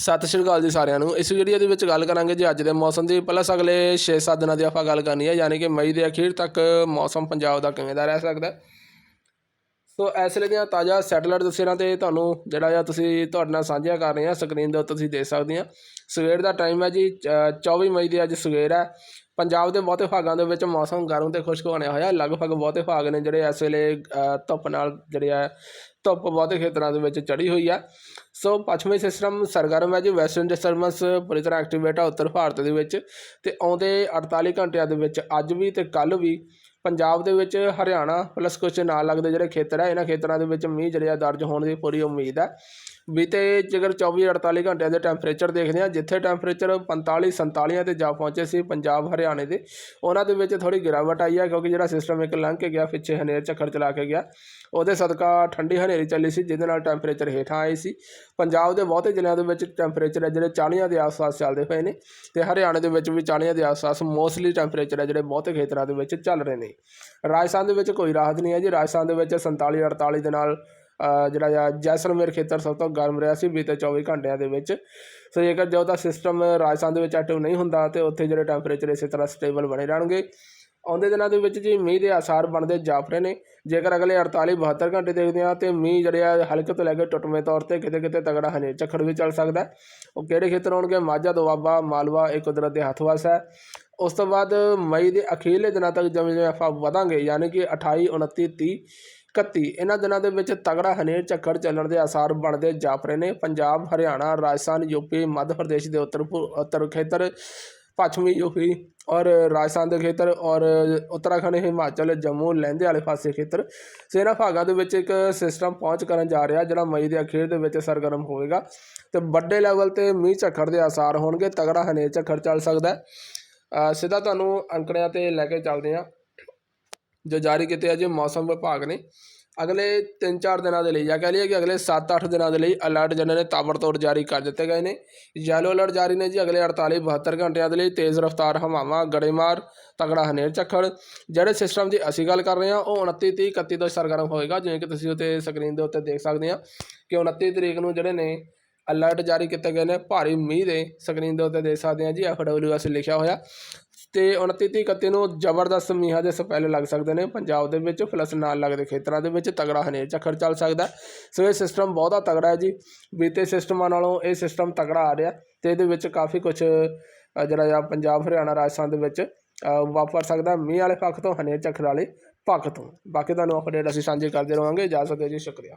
ਸਤਿ ਸ਼੍ਰੀ ਅਕਾਲ ਜੀ ਸਾਰਿਆਂ ਨੂੰ। ਇਸ ਵੀਡੀਓ ਦੇ ਵਿੱਚ ਗੱਲ ਕਰਾਂਗੇ ਜੀ ਅੱਜ ਦੇ ਮੌਸਮ ਦੀ। ਪਲੱਸ ਅਗਲੇ 6-7 ਦਿਨਾਂ ਦੀ ਆਪਾਂ ਗੱਲ ਕਰਨੀ ਹੈ, ਯਾਨੀ ਕਿ ਮਈ ਦੇ ਅਖੀਰ ਤੱਕ ਮੌਸਮ ਪੰਜਾਬ ਦਾ ਕਿਵੇਂ ਦਾ ਰਹਿ ਸਕਦਾ ਸੋ ਇਸ ਵੇਲੇ ਦੀਆਂ ਤਾਜ਼ਾ ਸੈਟਲਾਈਟ ਤਸਵੀਰਾਂ ਤੇ ਤੁਹਾਨੂੰ ਜਿਹੜਾ ਆ ਤੁਸੀਂ ਤੁਹਾਡੇ ਨਾਲ ਸਾਂਝੀਆਂ ਕਰ ਰਹੇ ਹਾਂ ਸਕਰੀਨ ਦੇ ਉੱਤੇ ਤੁਸੀਂ ਦੇਖ ਸਕਦੇ ਆ ਸਵੇਰ ਦਾ ਟਾਈਮ ਹੈ ਜੀ ਅ, 24 ਮਈ ਦੀ ਅੱਜ ਸਵੇਰ ਹੈ। ਪੰਜਾਬ ਦੇ ਬਹੁਤੇ ਭਾਗਾਂ ਦੇ ਵਿੱਚ ਮੌਸਮ ਗਰਮ ਤੇ ਖੁਸ਼ਕ ਬਣਿਆ ਹੋਇਆ। ਲਗਭਗ ਬਹੁਤੇ ਭਾਗ ਨੇ ਜਿਹੜੇ ਇਸ ਵੇਲੇ ਧੁੱਪ ਨਾਲ ਜਿਹੜੇ ਆ ਧੁੱਪ ਬਹੁਤੇ ਖੇਤਰਾਂ ਦੇ ਵਿੱਚ ਚੜੀ ਹੋਈ ਆ। ਸੋ ਪੱਛਮੀ ਸਿਸਟਮ ਸਰਗਰਮ ਹੈ ਜੀ ਵੈਸਟਰਨ ਡਿਸਟਰਬੈਂਸ ਪੂਰੀ ਤਰ੍ਹਾਂ ਐਕਟੀਵੇਟ ਆ ਉੱਤਰ ਭਾਰਤ ਦੇ ਵਿੱਚ। ਤੇ ਆਉਂਦੇ 48 ਘੰਟਿਆਂ ਦੇ ਵਿੱਚ ਅੱਜ ਵੀ ਤੇ ਕੱਲ ਵੀ ਪੰਜਾਬ ਦੇ ਵਿੱਚ ਹਰਿਆਣਾ ਪਲੱਸ ਕੁਝ ਨਾਲ ਲੱਗਦੇ ਜਿਹੜੇ ਖੇਤਰ ਹੈ ਇਹਨਾਂ ਖੇਤਰਾਂ ਦੇ ਵਿੱਚ ਮੀਂਹ ਜਿਹੜੇ ਆ ਦਰਜ ਹੋਣ ਦੀ ਪੂਰੀ ਉਮੀਦ ਹੈ। ਬੀਤੇ ਜੇਕਰ 24 48 ਘੰਟਿਆਂ ਦੇ ਟੈਂਪਰੇਚਰ ਦੇਖਦੇ ਹਾਂ, ਜਿੱਥੇ ਟੈਂਪਰੇਚਰ 45 47 ਤੇ ਜਾ ਪਹੁੰਚੇ ਸੀ ਪੰਜਾਬ, ਹਰਿਆਣੇ ਦੇ। ਉਹਨਾਂ ਦੇ ਵਿੱਚ ਥੋੜੀ ਗਿਰਾਵਟ ਆਈ ਹੈ ਕਿਉਂਕਿ ਜਿਹੜਾ ਸਿਸਟਮ ਇੱਕ ਲੰਘ ਕੇ ਗਿਆ, ਪਿੱਛੇ ਹਨੇਰ ਝੱਖੜ ਚਲਾ ਕੇ ਗਿਆ। ਉਹਦੇ ਸਦਕਾ ਠੰਡੀ ਹਨੇਰੀ ਚੱਲੀ ਸੀ, ਜਿਹਦੇ ਨਾਲ ਟੈਂਪਰੇਚਰ ਹੇਠਾਂ ਆਏ ਸੀ। ਪੰਜਾਬ ਦੇ ਬਹੁਤੇ ਜ਼ਿਲ੍ਹਿਆਂ ਦੇ ਵਿੱਚ ਟੈਂਪਰੇਚਰ ਹੈ ਜਿਹੜੇ 40 ਦੇ ਆਸ-ਪਾਸ ਚੱਲਦੇ ਪਏ ਨੇ ਤੇ ਹਰਿਆਣੇ ਦੇ ਵਿੱਚ ਵੀ 40 ਦੇ ਆਸ-ਪਾਸ ਮੋਸਟਲੀ ਟੈਂਪਰੇਚਰ ਹੈ ਜਿਹੜੇ ਬਹੁਤੇ ਖੇਤਰਾਂ ਦੇ ਵਿੱਚ ਚੱਲ ਰਹੇ ਨੇ। ਰਾਜਸਥਾਨ ਦੇ ਵਿੱਚ ਕੋਈ ਰਾਹਤ ਨਹੀਂ ਹੈ ਜੀ। ਰਾਜਸਥਾਨ ਦੇ ਵਿੱਚ 47 48 ਦੇ ਨਾਲ ਜਿਹੜਾ ਆ ਜੈਸਲਮੇਰ ਖੇਤਰ ਸਭ ਤੋਂ ਗਰਮ ਰਿਹਾ ਸੀ ਬੀਤੇ 24 ਘੰਟਿਆਂ ਦੇ ਵਿੱਚ। ਸੋ ਜੇਕਰ ਜਦੋਂ ਤੱਕ ਸਿਸਟਮ ਰਾਜਸਥਾਨ ਦੇ ਵਿੱਚ ਐਕਟਿਵ ਨਹੀਂ ਹੁੰਦਾ ਤੇ ਉੱਥੇ ਜਿਹੜੇ ਟੈਂਪਰੇਚਰ ਇਸੇ ਤਰ੍ਹਾਂ ਸਟੇਬਲ ਬਣੇ ਰਹਿਣਗੇ। ਆਉਂਦੇ ਦਿਨਾਂ ਦੇ ਵਿੱਚ ਜੀ ਮੀਂਹ ਦੇ ਆਸਾਰ ਬਣਦੇ ਜਾਫ ਨੇ। ਜੇਕਰ ਅਗਲੇ 48 72 ਘੰਟੇ ਦੇਖਦੇ ਆ ਤੇ ਮੀਂਹ ਜਿਹੜੇ ਆ ਹਲਕੇ ਤੋਂ ਲੈ ਕੇ ਟੁੱਟਵੇਂ ਤੌਰ ਤੇ ਕਿਤੇ ਕਿਤੇ ਤਗੜਾ ਹਨੇਰ ਝੱਖੜ ਵੀ ਚੱਲ ਸਕਦਾ ਉਹ ਕਿਹੜੇ ਖੇਤਰ ਹੋਣਗੇ ਮਾਝਾ ਦੁਆਬਾ ਮਾਲਵਾ, ਇਹ ਕੁਦਰਤ ਦੇ ਹੱਥ ਵਸ ਹੈ। ਉਸ ਤੋਂ ਬਾਅਦ ਮਈ ਦੇ ਅਖੀਰਲੇ ਦਿਨਾਂ ਤੱਕ ਜਿਵੇਂ ਜਿਵੇਂ ਆਪਾਂ ਵਧਾਂਗੇ, ਯਾਨੀ ਕਿ 28 29 30 31 ਇਹਨਾਂ ਦਿਨਾਂ ਦੇ ਵਿੱਚ ਤਗੜਾ ਹਨੇਰ ਝੱਖੜ ਚੱਲਣ ਦੇ ਆਸਾਰ ਬਣਦੇ ਜਾਪ ਰਹੇ ਨੇ ਪੰਜਾਬ, ਹਰਿਆਣਾ, ਰਾਜਸਥਾਨ ਯੂਪੀ ਮੱਧ ਪ੍ਰਦੇਸ਼ ਦੇ ਉੱਤਰ ਪੂ- ਉੱਤਰ ਖੇਤਰ, ਪੱਛਮੀ ਯੂਪੀ ਔਰ ਰਾਜਸਥਾਨ ਦੇ ਖੇਤਰ ਔਰ ਉੱਤਰਾਖੰਡ, ਹਿਮਾਚਲ, ਜੰਮੂ, ਲਹਿੰਦੇ ਵਾਲੇ ਪਾਸੇ ਖੇਤਰ। ਸੋ ਇਹਨਾਂ ਭਾਗਾਂ ਦੇ ਵਿੱਚ ਇੱਕ ਸਿਸਟਮ ਪਹੁੰਚ ਕਰਨ ਜਾ ਰਿਹਾ ਜਿਹੜਾ ਮਈ ਦੇ ਅਖੀਰ ਦੇ ਵਿੱਚ ਸਰਗਰਮ ਹੋਵੇਗਾ। ਤੇ ਵੱਡੇ ਲੈਵਲ ਤੇ ਮੀਂਹ ਝੱਖੜ ਦੇ ਆਸਾਰ ਹੋਣਗੇ, ਤਗੜਾ ਹਨੇਰ ਝੱਖੜ ਚੱਲ ਸਕਦਾ ਸਿੱਧਾ ਤੁਹਾਨੂੰ ਅੰਕੜਿਆਂ ਤੇ ਲੈ ਕੇ ਚੱਲਦੇ ਹਾਂ। ਜੋ ਜਾਰੀ ਕੀਤੇ ਆ ਜੀ, ਮੌਸਮ ਵਿਭਾਗ ਨੇ। ਅਗਲੇ 3-4 ਦਿਨਾਂ ਦੇ ਲਈ, ਜਾਂ ਕਹਿ ਲਈਏ ਕਿ ਅਗਲੇ 7-8 ਦਿਨਾਂ ਦੇ ਲਈ ਅਲਰਟ ਜਿਹਨਾਂ ਨੇ ਤਾਬੜਤੋੜ ਜਾਰੀ ਕਰ ਦਿੱਤੇ ਗਏ ਨੇ। ਯੈਲੋ ਅਲਰਟ ਜਾਰੀ ਨੇ ਜੀ, ਅਗਲੇ 48-72 ਘੰਟਿਆਂ ਦੇ ਲਈ ਤੇਜ਼ ਰਫ਼ਤਾਰ ਹਵਾਵਾਂ, ਗੜੇਮਾਰ ਤਗੜਾ ਹਨੇਰ ਝੱਖੜ, ਜਿਹੜੇ ਸਿਸਟਮ ਦੀ ਅਸੀਂ ਗੱਲ ਕਰ ਰਹੇ ਹਾਂ, ਉਹ 29 30 31 ਤੋਂ ਸਰਗਰਮ ਹੋਏਗਾ। ਜਿਵੇਂ ਕਿ ਤੁਸੀਂ ਉੱਤੇ ਸਕਰੀਨ ਦੇ ਉੱਤੇ ਦੇਖ ਸਕਦੇ ਆ ਕਿ 29 ਤਰੀਕ ਨੂੰ ਜਿਹੜੇ ਨੇ ਅਲਰਟ ਜਾਰੀ ਕੀਤੇ ਗਏ ਨੇ। ਭਾਰੀ ਮੀਂਹ ਦੇ ਸਕਰੀਨ ਦੇ ਉੱਤੇ ਦੇਖ ਸਕਦੇ ਆ ਜੀ ਐਫਡਬਲਯੂਐਸ ਲਿਖਿਆ ਹੋਇਆ। ਤੇ 29 ਤੀਹ 31 ਨੂੰ ਜ਼ਬਰਦਸਤ ਮੀਂਹਾਂ ਦੇ ਸਪੈਲੇ ਲੱਗ ਸਕਦੇ ਨੇ। ਪੰਜਾਬ ਦੇ ਵਿੱਚ ਪਲੱਸ ਨਾਲ ਲੱਗਦੇ ਖੇਤਰਾਂ ਦੇ ਵਿੱਚ ਤਗੜਾ ਹਨੇਰ ਝੱਖੜ ਚੱਲ ਸਕਦਾ ਸੋ ਇਹ ਸਿਸਟਮ ਬਹੁਤਾ ਤਗੜਾ ਹੈ ਜੀ। ਬੀਤੇ ਸਿਸਟਮਾਂ ਨਾਲੋਂ ਇਹ ਸਿਸਟਮ ਤਗੜਾ ਆ ਰਿਹਾ ਤੇ ਇਹਦੇ ਵਿੱਚ ਕਾਫੀ ਕੁਝ ਜਿਹੜਾ ਆ ਪੰਜਾਬ, ਹਰਿਆਣਾ, ਰਾਜਸਥਾਨ ਦੇ ਵਿੱਚ ਵਾਪਰ ਸਕਦਾ ਮੀਂਹ ਵਾਲੇ ਪੱਖ ਤੋਂ ਹਨੇਰ ਝੱਖੜ ਵਾਲੇ ਪੱਖ ਤੋਂ। ਬਾਕੀ ਤੁਹਾਨੂੰ ਅਪਡੇਟ ਅਸੀਂ ਸਾਂਝੇ ਕਰਦੇ ਰਹਾਂਗੇ ਇਜਾਜ਼ਤ ਦਿਓ ਜੀ। ਸ਼ੁਕਰੀਆ।